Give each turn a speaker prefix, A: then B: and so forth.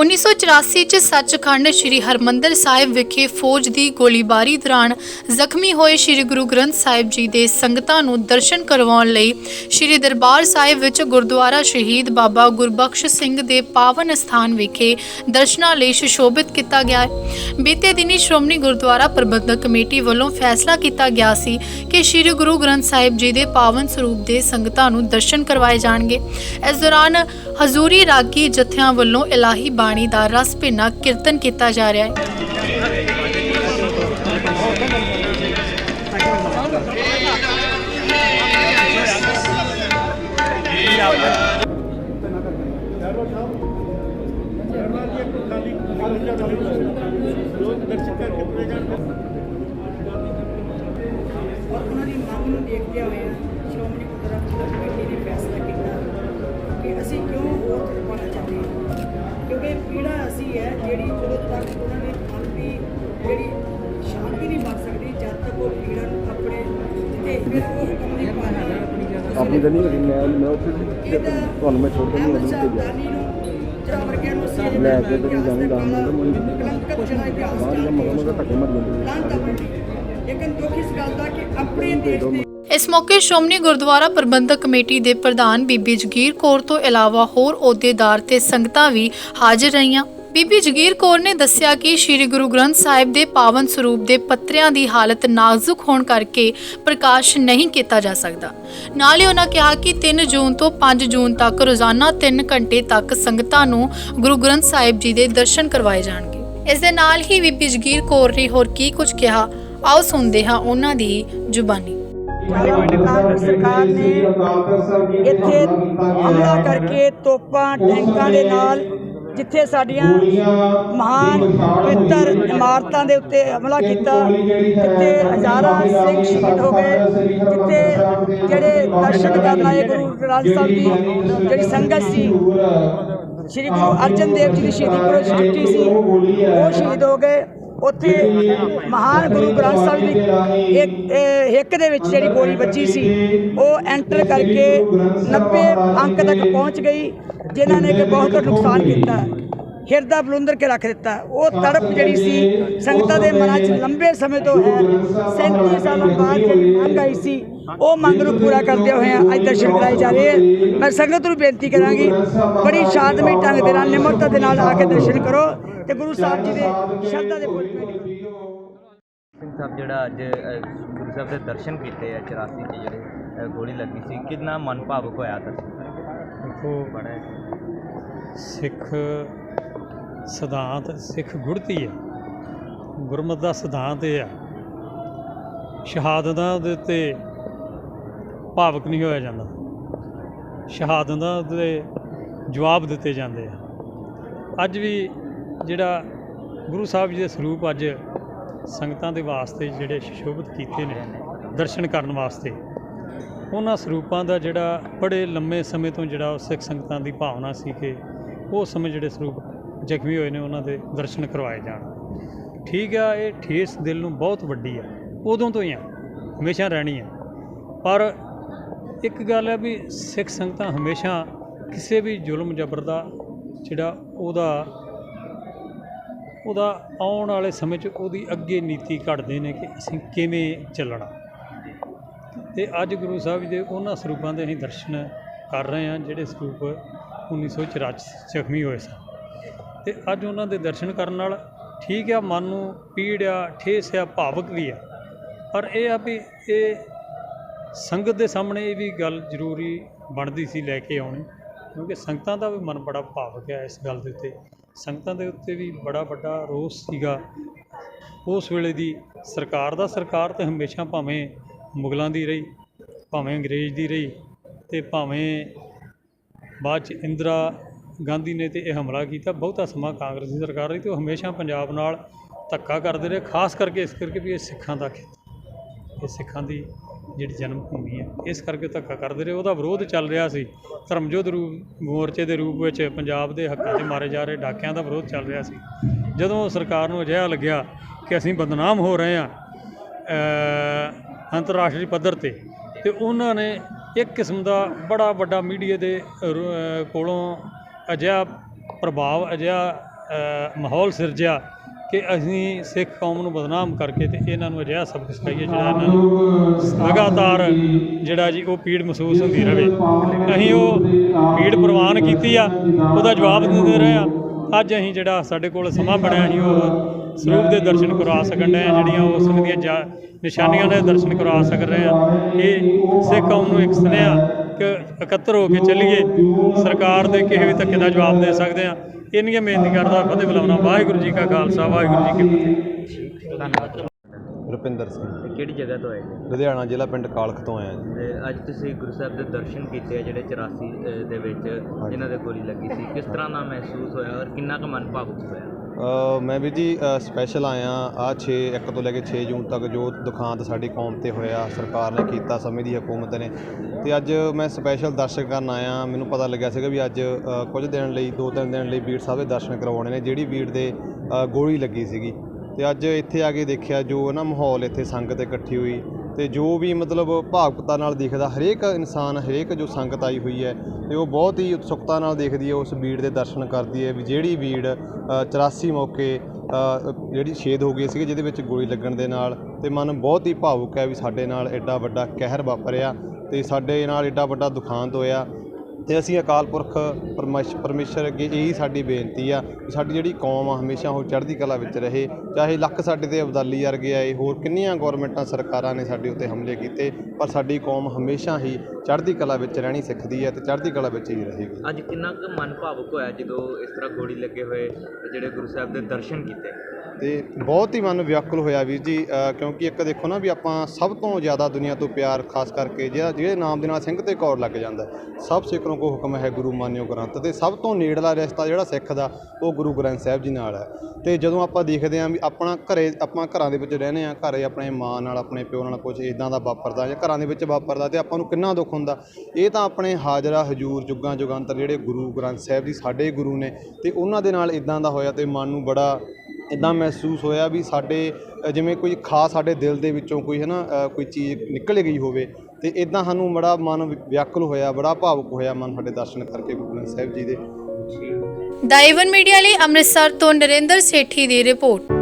A: 1984 ਚ ਸੱਚਖੰਡ ਸ੍ਰੀ ਹਰਮੰਦਰ ਸਾਹਿਬ ਵਿਖੇ ਫੌਜ ਦੀ ਗੋਲੀਬਾਰੀ ਦੌਰਾਨ ਜ਼ਖਮੀ ਹੋਏ ਸ੍ਰੀ ਗੁਰੂ ਗ੍ਰੰਥ ਸਾਹਿਬ ਜੀ ਦੇ ਸੰਗਤਾਂ ਨੂੰ ਦਰਸ਼ਨ ਕਰਵਾਉਣ ਲਈ ਸ੍ਰੀ ਦਰਬਾਰ ਸਾਹਿਬ ਵਿੱਚ ਗੁਰਦੁਆਰਾ ਸ਼ਹੀਦ ਬਾਬਾ ਗੁਰਬਖਸ਼ ਸਿੰਘ ਦੇ ਪਾਵਨ ਸਥਾਨ ਵਿਖੇ ਦਰਸ਼ਨਾਂ ਲਈ ਸੁਸ਼ੋਭਿਤ ਕੀਤਾ ਗਿਆ। ਹੈ ਬੀਤੇ ਦਿਨੀ ਸ਼੍ਰੋਮਣੀ ਗੁਰਦੁਆਰਾ ਪ੍ਰਬੰਧਕ ਕਮੇਟੀ ਵੱਲੋਂ ਫੈਸਲਾ ਕੀਤਾ ਗਿਆ ਸੀ ਕਿ ਸ੍ਰੀ ਗੁਰੂ ਗ੍ਰੰਥ ਸਾਹਿਬ ਜੀ ਦੇ ਪਾਵਨ ਸਰੂਪ ਦੇ ਸੰਗਤਾਂ ਨੂੰ ਦਰਸ਼ਨ ਕਰਵਾਏ ਜਾਣਗੇ। ਇਸ ਦੌਰਾਨ ਹਜ਼ੂਰੀ ਰਾਗੀ ਜਥਿਆਂ ਵੱਲੋਂ ਇਲਾਹੀ ਬਾਣੀ ਪਾਣੀ ਦਾ ਰਸ ਭਿੰਨਾ ਕੀਰਤਨ ਕੀਤਾ ਜਾ ਰਿਹਾ ਹੈ।
B: ਦੇਖਦੇ ਹੋਏ ਆਪਣੀ
C: ਤਾਂ ਨਹੀਂ ਹੈਗੀ, ਮੈਂ ਮੈਂ ਉੱਥੇ ਸੀ। ਤੁਹਾਨੂੰ ਮੈਂ ਛੋੜ ਕੇ ਨਹੀਂ
B: ਅਹਿਮਦ
C: ਭੇਜਿਆ ਲੈ ਕੇ ਤੇ ਤੁਸੀਂ ਜਾਣੀ ਦਾਨ ਦਿੰਦੇ ਮੈਨੂੰ। ਬਾਹਰ ਦਾ ਮਗਰ ਮਗਰ ਧੱਕੇ ਮਾਰੀ ਜਾਂਦੇ
B: ਲਾਂਘਾ ਲੇਕਿਨ ਦੁੱਖ ਇਸ ਗੱਲ ਦਾ ਕਿ ਆਪਣੇ ਦੇਸ਼ ਦੇ
A: ਇਸ ਮੌਕੇ ਸ਼੍ਰੋਮਣੀ ਗੁਰਦੁਆਰਾ ਪ੍ਰਬੰਧਕ ਕਮੇਟੀ ਦੇ ਪ੍ਰਧਾਨ ਬੀਬੀ ਜਗੀਰ ਕੌਰ ਤੋਂ ਇਲਾਵਾ ਹੋਰ ਅਹੁਦੇਦਾਰ ਤੇ ਸੰਗਤਾਂ ਵੀ ਹਾਜ਼ਰ ਰਹੀਆਂ ਬੀਬੀ ਜਗੀਰ ਕੌਰ ਨੇ ਦੱਸਿਆ ਕਿ ਸ੍ਰੀ ਗੁਰੂ ਗ੍ਰੰਥ ਸਾਹਿਬ ਦੇ ਪਾਵਨ ਸਰੂਪ ਦੇ ਪੱਤਰਿਆਂ ਦੀ ਹਾਲਤ ਨਾਜ਼ੁਕ ਹੋਣ ਕਰਕੇ ਪ੍ਰਕਾਸ਼ ਨਹੀਂ ਕੀਤਾ ਜਾ ਸਕਦਾ। ਨਾਲ ਹੀ ਉਹਨਾਂ ਕਿਹਾ ਕਿ 3 ਜੂਨ ਤੋਂ 5 ਜੂਨ ਤੱਕ ਰੋਜ਼ਾਨਾ 3 ਘੰਟੇ ਤੱਕ ਸੰਗਤਾਂ ਨੂੰ ਗੁਰੂ ਗ੍ਰੰਥ ਸਾਹਿਬ ਜੀ ਦੇ ਦਰਸ਼ਨ ਕਰਵਾਏ ਜਾਣਗੇ। ਇਸ ਦੇ ਨਾਲ ਹੀ ਬੀਬੀ ਜਗੀਰ ਕੌਰ ਨੇ ਹੋਰ ਕੀ ਕੁਝ ਕਿਹਾ, ਆਓ ਸੁਣਦੇ ਹਾਂ ਉਹਨਾਂ ਦੀ ਜ਼ੁਬਾਨੀ।
B: ਸਰਕਾਰ ਨੇ ਇੱਥੇ ਹਮਲਾ ਕਰਕੇ ਤੋਪਾਂ, ਟੈਂਕਾਂ ਦੇ ਨਾਲ ਜਿੱਥੇ ਸਾਡੀਆਂ ਮਹਾਨ ਪਵਿੱਤਰ ਇਮਾਰਤਾਂ ਦੇ ਉੱਤੇ ਹਮਲਾ ਕੀਤਾ ਜਿੱਥੇ ਹਜ਼ਾਰਾਂ ਸਿੰਘ ਸ਼ਹੀਦ ਹੋ ਗਏ ਜਿੱਥੇ ਜਿਹੜੇ ਦਰਸ਼ਨ ਕਰਨ ਆਏ ਗੁਰੂ ਗ੍ਰੰਥ ਸਾਹਿਬ ਦੀ ਜਿਹੜੀ ਸੰਗਤ ਸੀ ਸ਼੍ਰੀ ਗੁਰੂ ਅਰਜਨ ਦੇਵ ਜੀ ਦੀ ਸ਼ਹੀਦੀ ਪੁਰਬ ਛੁੱਟੀ ਸੀ ਉਹ ਸ਼ਹੀਦ ਹੋ ਗਏ। ਉੱਥੇ ਮਹਾਨ ਗੁਰੂ ਗ੍ਰੰਥ ਸਾਹਿਬ ਦੀ ਇੱਕ ਹਿੱਕ ਦੇ ਵਿੱਚ ਜਿਹੜੀ ਗੋਲੀ ਵੱਜੀ ਸੀ, ਉਹ ਐਂਟਰ ਕਰਕੇ 90 ਅੰਕ ਤੱਕ ਪਹੁੰਚ ਗਈ, ਜਿਨ੍ਹਾਂ ਨੇ ਕਿ ਬਹੁਤ ਨੁਕਸਾਨ ਕੀਤਾ। ਹਿਰਦਾ ਬਲੁੰਦਰ ਕੇ ਰੱਖ ਦਿੱਤਾ। ਉਹ ਤੜਪ ਜਿਹੜੀ ਸੀ, ਸੰਗਤਾਂ ਦੇ ਮਨਾਂ 'ਚ ਲੰਬੇ ਸਮੇਂ ਤੋਂ ਹੈ। 37 ਸਾਲਾਂ ਬਾਅਦ ਜਿਹੜੀ ਮੰਗ ਆਈ ਸੀ, ਉਹ ਮੰਗ ਨੂੰ ਪੂਰਾ ਕਰਦੇ ਹੋਏ ਅੱਜ ਦਰਸ਼ਨ ਕਰਾਏ ਜਾ ਰਹੇ ਹੈ ਮੈਂ ਸੰਗਤ ਨੂੰ ਬੇਨਤੀ ਕਰਾਂਗੀ, ਬੜੀ ਸ਼ਾਂਤਮਈ ਢੰਗ ਦੇ ਨਾਲ, ਨਿਮਰਤਾ ਦੇ ਨਾਲ ਆ ਕੇ ਦਰਸ਼ਨ ਕਰੋ। ਤੇ ਗੁਰੂ ਸਾਹਿਬ ਜੀ ਦੇ ਸ਼ਰਧਾ ਦੇ ਫੁੱਲ ਭੇਟ
D: ਸਿੰਘ ਸਾਹਿਬ ਜਿਹੜਾ ਅੱਜ ਗੁਰੂ ਸਾਹਿਬ ਦੇ ਦਰਸ਼ਨ ਕੀਤੇ ਆ 84 ਚ ਜਿਹੜੇ ਗੋਲੀ ਲੱਗੀ ਸੀ ਕਿੰਨਾ ਮਨ ਭਾਵੁਕ ਹੋਇਆ ਦਰਸ਼ਨ
E: ਦੇਖੋ
D: ਬੜਾ
E: ਸਿੱਖ ਸਿਧਾਂਤ ਸਿੱਖ ਗੁੜਤੀ ਹੈ ਗੁਰਮਤ ਦਾ ਸਿਧਾਂਤ ਇਹ ਹੈ ਸ਼ਹਾਦਤਾਂ ਦੇ ਉੱਤੇ ਭਾਵਕ ਨਹੀਂ ਹੋਇਆ ਜਾਂਦਾ। ਸ਼ਹਾਦਤਾਂ ਦੇ ਜਵਾਬ ਦਿੱਤੇ ਜਾਂਦੇ ਆ। ਅੱਜ ਵੀ ਜਿਹੜਾ ਗੁਰੂ ਸਾਹਿਬ ਜੀ ਦੇ ਸਰੂਪ ਅੱਜ ਸੰਗਤਾਂ ਦੇ ਵਾਸਤੇ ਜਿਹੜੇ ਸ਼ੋਭਿਤ ਕੀਤੇ ਨੇ, ਦਰਸ਼ਨ ਕਰਨ ਵਾਸਤੇ, ਉਹਨਾਂ ਸਰੂਪਾਂ ਦਾ ਜਿਹੜਾ ਬੜੇ ਲੰਮੇ ਸਮੇਂ ਤੋਂ ਜਿਹੜਾ ਉਹ ਸਿੱਖ ਸੰਗਤਾਂ ਦੀ ਭਾਵਨਾ ਸੀ ਕਿ ਉਹ ਸਮੇਂ ਜਿਹੜੇ ਸਰੂਪ ਜ਼ਖਮੀ ਹੋਏ ਨੇ, ਉਹਨਾਂ ਦੇ ਦਰਸ਼ਨ ਕਰਵਾਏ ਜਾਣ। ਠੀਕ ਆ, ਇਹ ਠੇਸ ਦਿਲ ਨੂੰ ਬਹੁਤ ਵੱਡੀ ਆ, ਉਦੋਂ ਤੋਂ ਹੀ ਆ, ਹਮੇਸ਼ਾ ਰਹਿਣੀ ਆ। ਪਰ ਇੱਕ ਗੱਲ ਹੈ ਵੀ ਸਿੱਖ ਸੰਗਤਾਂ ਹਮੇਸ਼ਾ ਕਿਸੇ ਵੀ ਜ਼ੁਲਮ ਜ਼ਬਰ ਦਾ ਜਿਹੜਾ ਉਹਦਾ ਉਹਦਾ ਆਉਣ ਵਾਲੇ ਸਮੇਂ 'ਚ ਉਹਦੀ ਅੱਗੇ ਨੀਤੀ ਘੜਦੇ ਨੇ ਕਿ ਅਸੀਂ ਕਿਵੇਂ ਚੱਲਣਾ। ਤੇ ਅੱਜ ਗੁਰੂ ਸਾਹਿਬ ਜੀ ਦੇ ਉਹਨਾਂ ਸਰੂਪਾਂ ਦੇ ਅਸੀਂ ਦਰਸ਼ਨ ਕਰ ਰਹੇ ਹਾਂ, ਜਿਹੜੇ ਸਰੂਪ 1984 'ਚ ਜ਼ਖਮੀ ਹੋਏ ਸਨ। ਤੇ ਅੱਜ ਉਹਨਾਂ ਦੇ ਦਰਸ਼ਨ ਕਰਨ ਨਾਲ ਠੀਕ ਆ, ਮਨ ਨੂੰ ਪੀੜ ਆ ਠੇਸ ਆ, ਭਾਵਕ ਵੀ ਆ। ਪਰ ਇਹ ਆ ਵੀ ਇਹ ਸੰਗਤ ਦੇ ਸਾਹਮਣੇ ਇਹ ਵੀ ਗੱਲ ਜ਼ਰੂਰੀ ਬਣਦੀ ਸੀ ਲੈ ਕੇ ਆਉਣੀ, ਕਿਉਂਕਿ ਸੰਗਤਾਂ ਦਾ ਵੀ ਮਨ ਬੜਾ ਭਾਵਕ ਹੈ ਇਸ ਗੱਲ ਦੇ ਉੱਤੇ। ਸੰਗਤਾਂ ਦੇ ਉੱਤੇ ਵੀ ਬੜਾ ਵੱਡਾ ਰੋਸ ਸੀਗਾ। ਉਸ ਵੇਲੇ ਦੀ ਸਰਕਾਰ ਦਾ ਸਰਕਾਰ ਤੇ ਹਮੇਸ਼ਾ ਭਾਵੇਂ ਮੁਗਲਾਂ ਦੀ ਰਹੀ, ਭਾਵੇਂ ਅੰਗਰੇਜ਼ ਦੀ ਰਹੀ ਤੇ ਭਾਵੇਂ ਬਾਅਦ ਚ ਇੰਦਰਾ ਗਾਂਧੀ ਨੇ ਤੇ ਇਹ ਹਮਲਾ ਕੀਤਾ। ਬਹੁਤਾ ਸਮਾਂ ਕਾਂਗਰਸ ਦੀ ਸਰਕਾਰ ਰਹੀ ਤੇ ਉਹ ਹਮੇਸ਼ਾ ਪੰਜਾਬ ਨਾਲ ਧੱਕਾ ਕਰਦੇ ਰਹੇ, ਖਾਸ ਕਰਕੇ ਇਸ ਕਰਕੇ ਵੀ ਇਹ ਸਿੱਖਾਂ ਦਾ ਖੇਤਰ, ਇਹ ਸਿੱਖਾਂ ਦੀ ਜਿਹੜੀ ਜਨਮ ਭੂਮੀ ਹੈ, ਇਸ ਕਰਕੇ ਧੱਕਾ ਕਰਦੇ ਰਹੇ। ਉਹਦਾ ਵਿਰੋਧ ਚੱਲ ਰਿਹਾ ਸੀ। ਧਰਮਜੋਤ ਰੂਪ, ਮੋਰਚੇ ਦੇ ਰੂਪ ਵਿੱਚ ਪੰਜਾਬ ਦੇ ਹੱਕਾਂ 'ਤੇ ਮਾਰੇ ਜਾ ਰਹੇ ਡਾਕਿਆਂ ਦਾ ਵਿਰੋਧ ਚੱਲ ਰਿਹਾ ਸੀ। ਜਦੋਂ ਸਰਕਾਰ ਨੂੰ ਅਜਿਹਾ ਲੱਗਿਆ ਕਿ ਅਸੀਂ ਬਦਨਾਮ ਹੋ ਰਹੇ ਹਾਂ ਅੰਤਰਰਾਸ਼ਟਰੀ ਪੱਧਰ ਤੇ ਤੇ ਉਹਨਾਂ ਨੇ ਇੱਕ ਕਿਸਮ ਦਾ ਬੜਾ ਵੱਡਾ ਮੀਡੀਆ ਦੇ ਰ- ਕੋਲੋਂ ਅਜਿਹਾ ਪ੍ਰਭਾਵ, ਅਜਿਹਾ ਮਾਹੌਲ ਸਿਰਜਿਆ। ਕਿ ਅਸੀਂ ਸਿੱਖ ਕੌਮ ਨੂੰ ਬਦਨਾਮ ਕਰਕੇ ਤੇ ਇਹਨਾਂ ਨੂੰ ਅਜਿਹਾ ਸਬਕ ਸਿਖਾਈਏ ਜਿਹੜਾ ਇਹਨਾਂ ਨੂੰ ਲਗਾਤਾਰ ਜਿਹੜਾ ਜੀ ਉਹ ਪੀੜ ਮਹਿਸੂਸ ਹੁੰਦੀ ਰਹੇ। ਅਸੀਂ ਉਹ ਪੀੜ ਪ੍ਰਵਾਨ ਕੀਤੀ ਆ ਉਹਦਾ ਜਵਾਬ ਦਿੰਦੇ ਰਹੇ ਆ। ਅੱਜ ਅਸੀਂ ਜਿਹੜਾ ਸਾਡੇ ਕੋਲ ਸਮਾਂ ਬਣਿਆ ਅਸੀਂ ਉਹ ਸਰੂਪ ਦੇ ਦਰਸ਼ਨ ਕਰਵਾ ਸਕਣ ਡਏ ਆ ਜਿਹੜੀਆਂ ਉਸ ਦੀਆਂ ਨਿਸ਼ਾਨੀਆਂ ਦੇ ਦਰਸ਼ਨ ਕਰਵਾ ਸਕ ਰਹੇ ਆ। ਇਹ ਸਿੱਖ ਕੌਮ ਨੂੰ ਇੱਕ ਸੁਨੇਹਾ ਕਿ ਇਕੱਤਰ ਹੋ ਕੇ ਚੱਲੀਏ। ਸਰਕਾਰ ਦੇ ਕਿਸੇ ਵੀ ਧੱਕੇ ਦਾ ਜਵਾਬ ਦੇ ਸਕਦੇ ਆ। ਇੰਨੀਆਂ ਬੇਨਤੀ ਕਰਦਾ ਫਤਿਹ ਬੁਲਾਉਣਾ। ਵਾਹਿਗੁਰੂ ਜੀ ਕਾ ਖਾਲਸਾ ਵਾਹਿਗੁਰੂ ਜੀ ਕੀ ਫਤਿਹ।
D: ਧੰਨਵਾਦ।
C: ਰੁਪਿੰਦਰ ਸਿੰਘ।
D: ਕਿਹੜੀ ਜਗ੍ਹਾ ਤੋਂ ਆਏ ਜੀ?
C: ਲੁਧਿਆਣਾ ਜ਼ਿਲ੍ਹਾ ਪਿੰਡ ਕਾਲਖ ਤੋਂ ਆਇਆ ਜੀ।
D: ਤੇ ਅੱਜ ਤੁਸੀਂ ਗੁਰੂ ਸਾਹਿਬ ਦੇ ਦਰਸ਼ਨ ਕੀਤੇ ਆ ਜਿਹੜੇ 84 ਅ, ਦੇ ਵਿੱਚ ਜਿਨ੍ਹਾਂ ਦੇ ਗੋਲੀ ਲੱਗੀ ਸੀ। ਕਿਸ ਤਰ੍ਹਾਂ ਦਾ ਮਹਿਸੂਸ ਹੋਇਆ ਔਰ ਕਿੰਨਾ ਕੁ ਮਨ ਭਾਵੁਕ ਹੋਇਆ?
C: ਮੈਂ ਵੀ ਜੀ ਸਪੈਸ਼ਲ ਆਇਆ ਆ 6 1 ਤੋਂ ਲੈ ਕੇ 6 ਜੂਨ ਤੱਕ ਜੋ ਦੁਖਾਂਤ ਸਾਡੀ ਕੌਮ ਤੇ ਹੋਇਆ, ਸਰਕਾਰ ਨੇ ਕੀਤਾ, ਸਮੇਂ ਦੀ ਹਕੂਮਤ ਨੇ। ਤੇ ਅੱਜ ਮੈਂ ਸਪੈਸ਼ਲ ਦਰਸ਼ਨ ਕਰਨ ਆਇਆ, ਮੈਨੂੰ ਪਤਾ ਲੱਗਿਆ ਸੀਗਾ ਵੀ ਅੱਜ ਕੁਝ ਦਿਨ ਲਈ, ਦੋ ਤਿੰਨ ਦਿਨ ਲਈ ਬੀੜ ਸਾਹਿਬ ਦੇ ਦਰਸ਼ਨ ਕਰਵਾਉਣੇ ਨੇ, ਜਿਹੜੀ ਬੀੜ ਦੇ ਗੋਲੀ ਲੱਗੀ ਸੀਗੀ। ਤੇ ਅੱਜ ਇੱਥੇ ਆ ਕੇ ਦੇਖਿਆ ਜੋ ਨਾ ਮਾਹੌਲ ਇੱਥੇ ਸੰਗਤ ਇਕੱਠੀ ਹੋਈ ਤੇ ਜੋ ਵੀ ਮਤਲਬ ਭਾਵੁਕਤਾ ਨਾਲ ਦਿਖਦਾ ਹਰੇਕ ਇਨਸਾਨ ਹਰੇਕ ਜੋ ਸੰਗਤ ਆਈ ਹੋਈ ਹੈ ਤੇ ਉਹ ਬਹੁਤ ਹੀ ਉਤਸੁਕਤਾ ਨਾਲ ਦੇਖਦੀ ਹੈ ਉਸ ਬੀੜ ਦੇ ਦਰਸ਼ਨ ਕਰਦੀ ਹੈ ਵੀ ਜਿਹੜੀ ਬੀੜ ਅ, 84 ਮੌਕੇ ਜਿਹੜੀ ਛੇਦ ਹੋ ਗਈ ਸੀਗੀ ਜਿਹਦੇ ਵਿੱਚ ਗੋਲੀ ਲੱਗਣ ਦੇ ਨਾਲ ਤੇ ਮਨ ਬਹੁਤ ਹੀ ਭਾਵੁਕ ਹੈ ਵੀ ਸਾਡੇ ਨਾਲ ਐਡਾ ਵੱਡਾ ਕਹਿਰ ਵਾਪਰਿਆ ਤੇ ਸਾਡੇ ਨਾਲ ਐਡਾ ਵੱਡਾ ਦੁਖਾਂਤ ਹੋਇਆ ਤੇ ਅਸੀਂ ਅਕਾਲ ਪੁਰਖ ਪਰਮੇਸ਼ ਪਰਮੇਸ਼ਰ ਅੱਗੇ ਇਹੀ ਸਾਡੀ ਬੇਨਤੀ ਆ ਕਿ ਸਾਡੀ ਜਿਹੜੀ ਕੌਮ ਆ ਹਮੇਸ਼ਾ ਉਹ ਚੜ੍ਹਦੀ ਕਲਾ ਵਿੱਚ ਰਹੇ, ਚਾਹੇ ਲੱਖ ਸਾਡੇ ਤੇ ਅਬਦਾਲੀ ਵਰਗੇ ਆਏ, ਹੋਰ ਕਿੰਨੀਆਂ ਗਵਰਨਮੈਂਟਾਂ ਸਰਕਾਰਾਂ ਨੇ ਸਾਡੇ ਉੱਤੇ ਹਮਲੇ ਕੀਤੇ, ਪਰ ਸਾਡੀ ਕੌਮ ਹਮੇਸ਼ਾ ਹੀ ਚੜ੍ਹਦੀ ਕਲਾ ਵਿੱਚ ਰਹਿਣੀ ਸਿੱਖਦੀ ਹੈ ਤੇ ਚੜ੍ਹਦੀ ਕਲਾ ਵਿੱਚ ਹੀ ਰਹੇਗੀ।
D: ਅੱਜ ਕਿੰਨਾ ਕੁ ਮਨ ਭਾਵੁਕ ਹੋਇਆ ਜਦੋਂ ਇਸ ਤਰ੍ਹਾਂ ਗੋਲੀ ਲੱਗੇ ਹੋਏ ਜਿਹੜੇ ਗੁਰੂ ਸਾਹਿਬ ਦੇ ਦਰਸ਼ਨ ਕੀਤੇ?
C: ਤੇ ਬਹੁਤ ਹੀ ਮਨ ਵਿਆਕੁਲ ਹੋਇਆ ਵੀਰ ਜੀ ਕਿਉਂਕਿ ਇੱਕ ਦੇਖੋ ਨਾ ਵੀ ਆਪਾਂ ਸਭ ਤੋਂ ਜ਼ਿਆਦਾ ਦੁਨੀਆ ਤੋਂ ਪਿਆਰ ਖਾਸ ਕਰਕੇ ਜਿਹੜਾ ਜਿਹੜੇ ਨਾਮ ਦੇ ਨਾਲ ਸਿੰਘ ਤੇ ਕੌਰ ਲੱਗ ਜਾਂਦਾ ਹੈ। ਸਭ ਸਿੱਖਾਂ ਕੋ ਹੁਕਮ ਹੈ ਗੁਰੂ ਮਾਨਿਓ ਗ੍ਰੰਥ ਤੇ ਸਭ ਤੋਂ ਨੇੜਲਾ ਰਿਸ਼ਤਾ ਜਿਹੜਾ ਸਿੱਖ ਦਾ, ਉਹ ਗੁਰੂ ਗ੍ਰੰਥ ਸਾਹਿਬ ਜੀ ਨਾਲ ਹੈ ਤੇ ਜਦੋਂ ਆਪਾਂ ਦੇਖਦੇ ਆਂ ਵੀ ਆਪਣਾ ਘਰੇ, ਆਪਾਂ ਘਰਾਂ ਦੇ ਵਿੱਚ ਰਹਿੰਦੇ ਆਂ ਘਰੇ ਆਪਣੇ ਮਾਂ ਨਾਲ, ਆਪਣੇ ਪਿਓ ਨਾਲ ਕੁਝ ਇਦਾਂ ਦਾ ਵਾਪਰਦਾ ਜਾਂ ਘਰਾਂ ਦੇ ਵਿੱਚ ਵਾਪਰਦਾ ਤੇ ਆਪਾਂ ਨੂੰ ਕਿੰਨਾ ਦੁੱਖ ਹੁੰਦਾ, ਇਹ ਤਾਂ ਆਪਣੇ ਹਾਜ਼ਰਾ ਹਜੂਰ ਜੁਗਾਂ ਜੁਗਾਂਤਰ ਜਿਹੜੇ ਗੁਰੂ ਗ੍ਰੰਥ ਸਾਹਿਬ ਜੀ ਸਾਡੇ ਗੁਰੂ ਨੇ ਤੇ ਉਹਨਾਂ ਦੇ ਨਾਲ ਇਦਾਂ ਦਾ ਹੋਇਆ ਤੇ ਮਨ ਨੂੰ ਬੜਾ ਇਦਾਂ ਮਹਿਸੂਸ ਹੋਇਆ ਵੀ ਸਾਡੇ ਜਿਵੇਂ ਕੋਈ ਖਾਸ ਸਾਡੇ ਦਿਲ ਦੇ ਵਿੱਚੋਂ ਕੋਈ ਹੈ ਨਾ ਕੋਈ ਚੀਜ਼ ਨਿਕਲ ਗਈ ਹੋਵੇ, ਤੇ ਇਦਾਂ ਸਾਨੂੰ ਬੜਾ ਮਨ ਵਿਆਕੁਲ ਹੋਇਆ, ਬੜਾ ਭਾਵੁਕ ਹੋਇਆ ਮਨ ਸਾਡੇ ਦਰਸ਼ਨ ਕਰਕੇ ਗੁਰੂ ਗ੍ਰੰਥ ਸਾਹਿਬ ਜੀ ਦੇ।
A: ਦਾ ਏਵਨ ਮੀਡੀਆ ਲਈ ਅੰਮ੍ਰਿਤਸਰ ਤੋਂ ਨਰਿੰਦਰ ਸੇਠੀ ਦੀ ਰਿਪੋਰਟ।